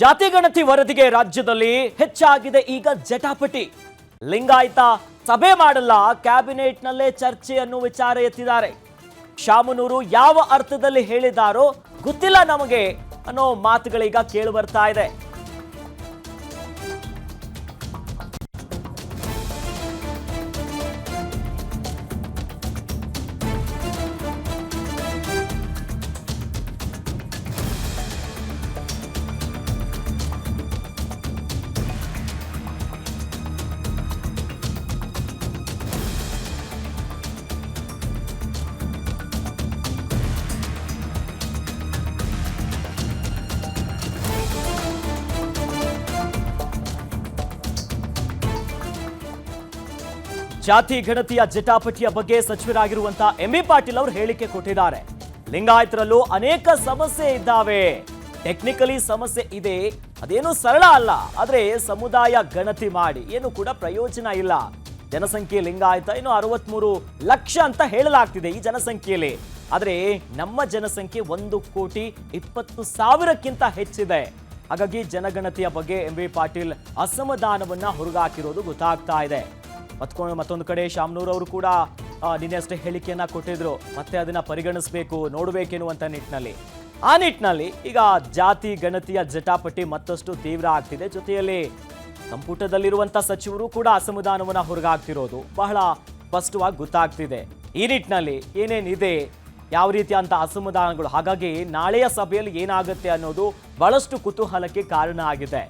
ಜಾತಿ ಗಣತಿ ವರದಿಗೆ ರಾಜ್ಯದಲ್ಲಿ ಹೆಚ್ಚಾಗಿದೆ ಈಗ ಜಟಾಪಟಿ. ಲಿಂಗಾಯತ ಸಭೆ ಮಾಡಲ್ಲ, ಕ್ಯಾಬಿನೆಟ್ನಲ್ಲೇ ಚರ್ಚೆ ಅನ್ನೋ ವಿಚಾರ ಎತ್ತಿದ್ದಾರೆ. ಶಾಮನೂರು ಯಾವ ಅರ್ಥದಲ್ಲಿ ಹೇಳಿದಾರೋ ಗೊತ್ತಿಲ್ಲ ನಮಗೆ ಅನ್ನೋ ಮಾತುಗಳೀಗ ಕೇಳಿ ಬರ್ತಾ ಇದೆ. ಜಾತಿ ಗಣತಿಯ ಜಟಾಪಟಿಯ ಬಗ್ಗೆ ಸಚಿವರಾಗಿರುವಂತಹ ಎಂ ಬಿ ಪಾಟೀಲ್ ಅವರು ಹೇಳಿಕೆ ಕೊಟ್ಟಿದ್ದಾರೆ. ಲಿಂಗಾಯತರಲ್ಲೂ ಅನೇಕ ಸಮಸ್ಯೆ ಇದ್ದಾವೆ. ಟೆಕ್ನಿಕಲಿ ಸಮಸ್ಯೆ ಇದೆ. ಅದೇನು ಸರಳ ಅಲ್ಲ. ಆದ್ರೆ ಸಮುದಾಯ ಗಣತಿ ಮಾಡಿ ಏನು ಕೂಡ ಪ್ರಯೋಜನ ಇಲ್ಲ. ಜನಸಂಖ್ಯೆ ಲಿಂಗಾಯತ ಇನ್ನು ಅರವತ್ಮೂರು ಲಕ್ಷ ಅಂತ ಹೇಳಲಾಗ್ತಿದೆ ಈ ಜನಸಂಖ್ಯೆಯಲ್ಲಿ. ಆದ್ರೆ ನಮ್ಮ ಜನಸಂಖ್ಯೆ ಒಂದು ಕೋಟಿ ಇಪ್ಪತ್ತು ಸಾವಿರಕ್ಕಿಂತ ಹೆಚ್ಚಿದೆ. ಹಾಗಾಗಿ ಜನಗಣತಿಯ ಬಗ್ಗೆ ಎಂ ಬಿ ಪಾಟೀಲ್ ಅಸಮಾಧಾನವನ್ನ ಹೊರಗಾಕಿರೋದು ಗೊತ್ತಾಗ್ತಾ ಇದೆ. ಮತ್ಕೊಂಡು ಮತ್ತೊಂದು ಕಡೆ ಶಾಮನೂರ್ ಅವರು ಕೂಡ ನಿನ್ನೆ ಅಷ್ಟೇ ಹೇಳಿಕೆಯನ್ನ ಕೊಟ್ಟಿದ್ರು. ಮತ್ತೆ ಅದನ್ನ ಪರಿಗಣಿಸಬೇಕು ನೋಡಬೇಕೆನ್ನುವಂತ ನಿಟ್ಟಿನಲ್ಲಿ. ಆ ನಿಟ್ಟಿನಲ್ಲಿ ಈಗ ಜಾತಿ, ಗಣತಿಯ ಜಟಾಪಟಿ ಮತ್ತಷ್ಟು ತೀವ್ರ ಆಗ್ತಿದೆ. ಜೊತೆಯಲ್ಲಿ ಸಂಪುಟದಲ್ಲಿರುವಂತ ಸಚಿವರು ಕೂಡ ಅಸಮಾಧಾನವನ್ನ ಹೊರಗಾಗ್ತಿರೋದು ಬಹಳ ಸ್ಪಷ್ಟವಾಗಿ ಗೊತ್ತಾಗ್ತಿದೆ. ಈ ನಿಟ್ಟಿನಲ್ಲಿ ಏನೇನಿದೆ, ಯಾವ ರೀತಿಯಂತ ಅಸಮಾಧಾನಗಳು, ಹಾಗಾಗಿ ನಾಳೆಯ ಸಭೆಯಲ್ಲಿ ಏನಾಗುತ್ತೆ ಅನ್ನೋದು ಬಹಳಷ್ಟು ಕುತೂಹಲಕ್ಕೆ ಕಾರಣ ಆಗಿದೆ.